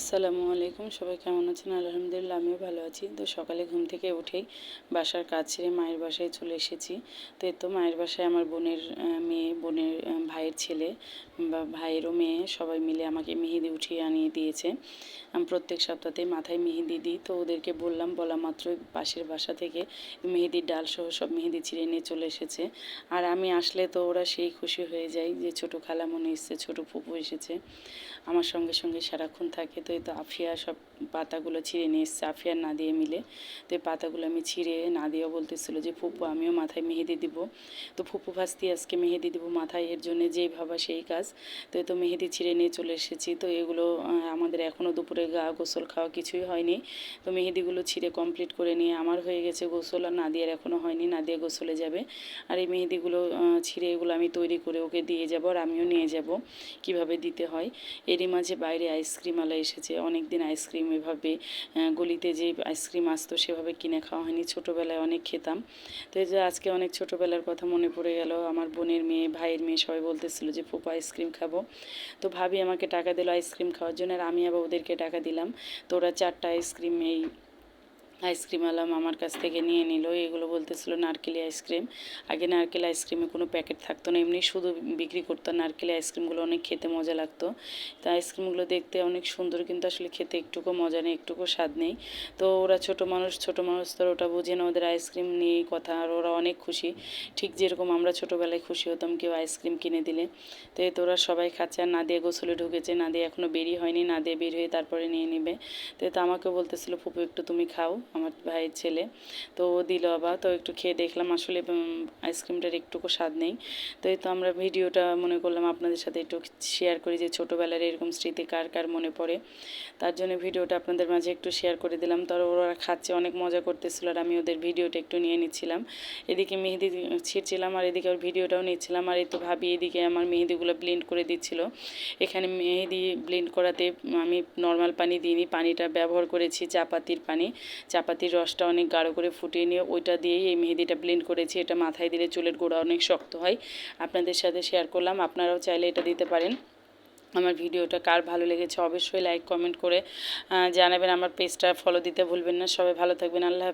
আসসালামু আলাইকুম, সবাই কেমন আছেন? আলহামদুলিল্লাহ, আমিও ভালো আছি। তো সকালে ঘুম থেকে উঠেই বাসার কাজ ছেড়ে মায়ের বাসায় চলে এসেছি। তো এই তো মায়ের বাসায় আমার বোনের মেয়ে, বোনের ভাইয়ের ছেলে বা ভাইয়েরও মেয়ে সবাই মিলে আমাকে মেহেদি উঠিয়ে আনিয়ে দিয়েছে। আমি, প্রত্যেক সপ্তাহে মাথায় মেহেদি দিই। তো ওদেরকে বললাম, বলা মাত্র পাশের বাসা থেকে মেহেদির ডাল সহ সব মেহেদি ছিঁড়ে নিয়ে চলে এসেছে। আর আমি আসলে তো ওরা সেই খুশি হয়ে যায় যে ছোট খালামণি এসেছে, ছোটো ফুপু এসেছে। আমার সঙ্গে সঙ্গে সারাক্ষণ থাকে। তো এই তো আফিয়া সব পাতাগুলো ছিঁড়ে নিয়ে এসছে, আফিয়ার না দিয়ে মিলে। তো এই পাতাগুলো আমি ছিঁড়ে না দিয়েও বলতেছিল যে, ফুপু, আমিও মাথায় মেহেদি দিব। তো ফুপু ভাস্তি, আজকে মেহেদি দিব মাথায়, এর জন্য যেই ভাবা সেই কাজ। তো এই তো মেহেদি ছিঁড়ে নিয়ে চলে এসেছি। তো এগুলো আমাদের এখনও দুপুরে গা গোসল খাওয়া কিছুই হয়নি। তো মেহেদিগুলো ছিঁড়ে কমপ্লিট করে নিয়ে আমার হয়ে গেছে গোসল, আর না নাদিয়ার এখনও হয়নি নাদিয়া গোসলে যাবে। আর এই মেহেদিগুলো ছিঁড়ে এগুলো আমি তৈরি করে ওকে দিয়ে যাব, আর আমিও নিয়ে যাব। কীভাবে দিতে হয়? এরই মাঝে বাইরে আইসক্রিমওয়ালা এসেছে। অনেক দিন আইসক্রিম এভাবে গলিতে যে আইসক্রিম আসতো সেভাবে কিনে খাওয়া হয়নি। ছোটোবেলায় অনেক খেতাম। তো এই যে আজকে অনেক ছোটোবেলার কথা মনে পড়ে গেল। আমার বোনের মেয়ে, ভাইয়ের মেয়ে সবাই বলতেছিল যে, ফুপা, আইসক্রিম খাব। তো ভাবি আমাকে টাকা দিল আইসক্রিম খাওয়ার জন্য। আর আমি আবার ওদেরকে টাকা দিলাম। তো ওরা চারটা আইসক্রিম এই আইসক্রিম আলাম, আমার কাছ থেকে নিয়ে নিল। এগুলো বলতেছিল নারকেলি আইসক্রিম। আগে নারকেল আইসক্রিমে কোনো প্যাকেট থাকতো না, এমনি শুধু বিক্রি করতো নারকেলি আইসক্রিমগুলো, অনেক খেতে মজা লাগতো। তো আইসক্রিমগুলো দেখতে অনেক সুন্দর, কিন্তু আসলে খেতে একটুকু মজা নেই, একটুকু স্বাদ নেই। তো ওরা ছোট মানুষ ছোট মানুষ, তো ওটা বোঝে না, ওদের আইসক্রিম নিয়েই কথা, আর ওরা অনেক খুশি। ঠিক যেরকম আমরা ছোটোবেলায় খুশি হতাম কেউ আইসক্রিম কিনে দিলে। তো এই তো ওরা সবাই খাচ্ছে, আর নাদিয়া গোসলে ঢুকেছে। নাদিয়া এখনও বেরি হয়নি, নাদিয়া বের হয়ে তারপরে নিয়ে নেবে। তো আমাকে বলতেছিল, ফুপু, একটু তুমি খাও। আমার ভাইয়ের ছেলে। তো ও দিল আবার। তো একটু খেয়ে দেখলাম, আসলে আইসক্রিমটার একটুকু স্বাদ নেই। তো এই তো আমরা ভিডিওটা মনে করলাম আপনাদের সাথে একটু শেয়ার করি যে ছোটোবেলার এরকম স্মৃতি কার কার মনে পড়ে। তার জন্য ভিডিওটা আপনাদের মাঝে একটু শেয়ার করে দিলাম। তার ওরা খাচ্ছে, অনেক মজা করতেছিল আর আমি ওদের ভিডিওটা একটু নিয়ে নিচ্ছিলাম। এদিকে মেহেদি ছিঁড়ছিলাম আর এদিকে ওর ভিডিওটাও নিচ্ছিলাম। আর এই তো ভাবি এদিকে আমার মেহেদিগুলো ব্লেন্ড করে দিচ্ছিল। এখানে মেহেদি ব্লেন্ড করাতে আমি নর্মাল পানি দিইনি। পানিটা ব্যবহার করেছি চাপাতির পানি। চাপাতির রসটা অনেক গাঢ় করে ফুটিয়ে নিয়ে ওইটা দিয়েই এই মেহেদিটা ব্লেন্ড করেছি। এটা মাথায় দিলে চুলের গোড়া অনেক শক্ত হয়। আপনাদের সাথে শেয়ার করলাম। আপনারাও চাইলে এটা দিতে পারেন। আমার ভিডিওটা কার ভালো লেগেছে অবশ্যই লাইক কমেন্ট করে জানাবেন। আমার পেজটা ফলো দিতে ভুলবেন না। সবাই ভালো থাকবেন। আল্লাহ।